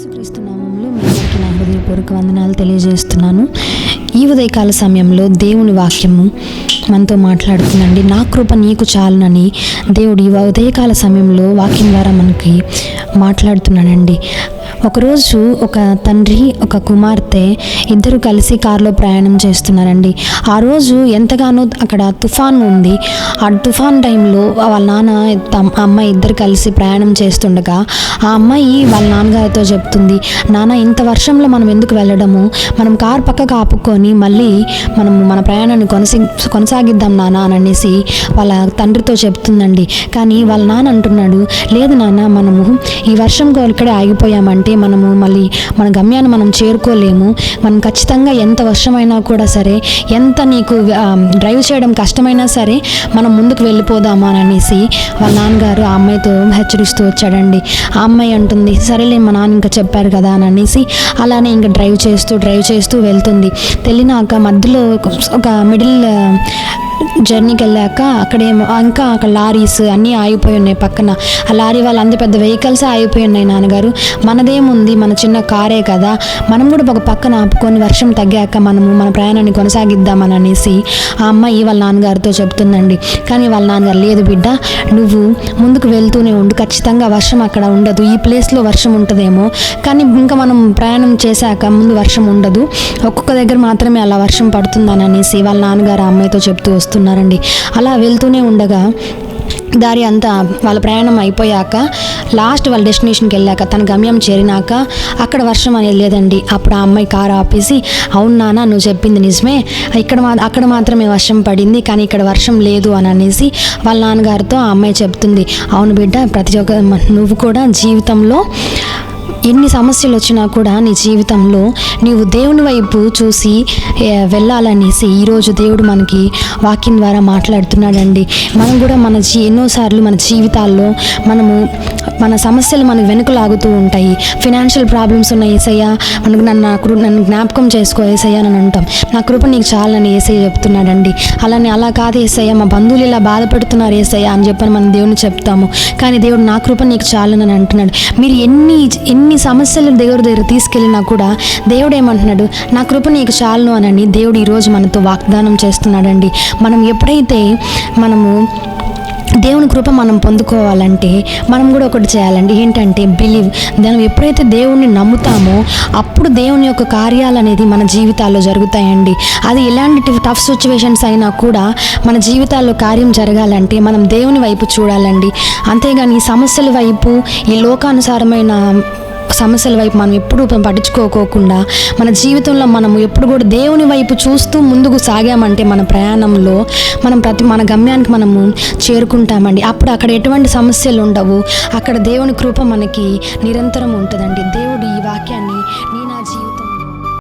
యేసుక్రీస్తు నామంలో మీ అందరికి నా హృదయపూర్వక వందనాలు తెలియజేస్తున్నాను. ఈ ఉదయకాల సమయంలో దేవుని వాక్యము మనతో మాట్లాడుతుందండి. నా కృప నీకు చాలునని దేవుడు ఈ ఉదయకాల సమయంలో వాక్యం ద్వారా మనకి మాట్లాడుతున్నానండి ఒకరోజు ఒక తండ్రి ఒక కుమార్తె ఇద్దరు కలిసి కారులో ప్రయాణం చేస్తున్నారండి. ఆ రోజు ఎంతగానో అక్కడ తుఫాన్ ఉంది. ఆ తుఫాన్ టైంలో వాళ్ళ నాన్న అమ్మాయి ఇద్దరు కలిసి ప్రయాణం చేస్తుండగా ఆ అమ్మాయి వాళ్ళ నాన్నగారితో చెప్తుంది నాన్న ఇంత వర్షంలో మనం ఎందుకు వెళ్ళడము? మనం కారు పక్కకు ఆపుకొని మళ్ళీ మనం మన ప్రయాణాన్ని కొనసి కొనసాగిద్దాం నాన్న అని అనేసి వాళ్ళ తండ్రితో చెప్తుందండి. కానీ వాళ్ళ నాన్న అంటున్నాడు లేదు నాన్న మనము ఈ వర్షం ఇక్కడే ఆగిపోయామంటే మనము మళ్ళీ మన గమ్యాన్ని మనం చేరుకోలేము. మనం ఖచ్చితంగా ఎంత వర్షమైనా కూడా సరే ఎంత నీకు డ్రైవ్ చేయడం కష్టమైనా సరే మనం ముందుకు వెళ్ళిపోదామా అని అనేసి వాళ్ళ నాన్నగారు ఆ అమ్మాయితో హెచ్చరిస్తూ వచ్చాడండి. ఆ అమ్మాయి అంటుంది సరేలే మా నాన్న ఇంకా చెప్పారు కదా అని అనేసి అలానే ఇంకా డ్రైవ్ చేస్తూ డ్రైవ్ చేస్తూ వెళ్తుంది. తెలినాక మధ్యలో ఒక- మిడిల్ జర్నీకి వెళ్ళాక అక్కడేమో ఇంకా అక్కడ లారీస్ అన్నీ ఆగిపోయి ఉన్నాయి పక్కన. ఆ లారీ వాళ్ళు అంత పెద్ద వెహికల్స్ ఆగిపోయి ఉన్నాయి నాన్నగారు. ఏముంది? మన చిన్న కారే కదా. మనం కూడా ఒక పక్కన ఆపుకొని వర్షం తగ్గాక మనము మన ప్రయాణాన్ని కొనసాగిద్దామని అనేసి ఆ అమ్మాయి వాళ్ళ నాన్నగారితో చెప్తుందండి. కానీ వాళ్ళ నాన్నగారు లేదు బిడ్డ నువ్వు ముందుకు వెళ్తూనే ఉండు. ఖచ్చితంగా వర్షం అక్కడ ఉండదు. ఈ ప్లేస్లో వర్షం ఉంటుందేమో. కానీ ఇంకా మనం ప్రయాణం చేశాక ముందు వర్షం ఉండదు. ఒక్కొక్క దగ్గర మాత్రమే అలా వర్షం పడుతుందని అనేసి వాళ్ళ నాన్నగారు ఆ అమ్మాయితో చెప్తూ వస్తున్నారండి. అలా వెళ్తూనే ఉండగా దారి అంతా వాళ్ళ ప్రయాణం అయిపోయాక లాస్ట్ వాళ్ళ డెస్టినేషన్కి వెళ్ళాక తన గమ్యం చేరినాక అక్కడ వర్షం అనేది లేదండి. అప్పుడు ఆ అమ్మాయి కారు ఆపేసి అవును నాన్న నువ్వు చెప్పింది నిజమే. ఇక్కడ మా అక్కడ మాత్రమే వర్షం పడింది కానీ ఇక్కడ వర్షం లేదు అని అనేసి వాళ్ళ నాన్నగారితో ఆ అమ్మాయి చెప్తుంది. అవును బిడ్డ ప్రతి ఒక్క నువ్వు కూడా జీవితంలో ఎన్ని సమస్యలు వచ్చినా కూడా నీ జీవితంలో నీవు దేవుని వైపు చూసి వెళ్ళాలనేసి ఈరోజు దేవుడు మనకి వాక్యం ద్వారా మాట్లాడుతున్నాడండి. మనం కూడా మన జీ ఎన్నోసార్లు మన జీవితాల్లో మనము మన సమస్యలు మనకు వెనుక లాగుతూ ఉంటాయి. ఫినాన్షియల్ ప్రాబ్లమ్స్ ఉన్న ఏసయ్యా. మనకు నన్ను నా కృ నన్ను జ్ఞాపకం చేసుకో ఏసయ్యా అని అంటాం. నా కృప నీకు చాలని ఏసయ్య చెప్తున్నాడండి. అలానే అలా కాదు ఏసయ్య. మా బంధువులు ఇలా బాధపడుతున్నారు ఏసయ్య అని చెప్పని మనం దేవుని చెప్తాము. కానీ దేవుడు నా కృప నీకు చాలని అంటున్నాడు. మీరు ఎన్ని ఎన్ని సమస్యలు దేవుడి దగ్గర తీసుకెళ్ళినా కూడా దేవుడు ఏమంటున్నాడు? నా కృప నీకు చాలును అనని దేవుడు ఈరోజు మనతో వాగ్దానం చేస్తున్నాడండి. మనం ఎప్పుడైతే మనము దేవుని కృప మనం పొందుకోవాలంటే మనం కూడా ఒకటి చేయాలండి. ఏంటంటే బిలీవ్ మనం ఎప్పుడైతే దేవుణ్ణి నమ్ముతామో అప్పుడు దేవుని యొక్క కార్యాలు అనేది మన జీవితాల్లో జరుగుతాయండి. అది ఎలాంటి టఫ్ సిచ్యువేషన్స్ అయినా కూడా మన జీవితాల్లో కార్యం జరగాలంటే మనం దేవుని వైపు చూడాలండి. అంతేగాని సమస్యల వైపు ఈ లోకానుసారమైన సమస్యల వైపు మనం ఎప్పుడు పట్టించుకోకోకుండా మన జీవితంలో మనము ఎప్పుడు కూడా దేవుని వైపు చూస్తూ ముందుకు సాగామంటే మన ప్రయాణంలో మనం ప్రతి మన గమ్యానికి మనము చేరుకుంటామండి. అప్పుడు అక్కడ ఎటువంటి సమస్యలు ఉండవు. అక్కడ దేవుని కృప మనకి నిరంతరం ఉంటుందండి. దేవుడు ఈ వాక్యాన్ని నేను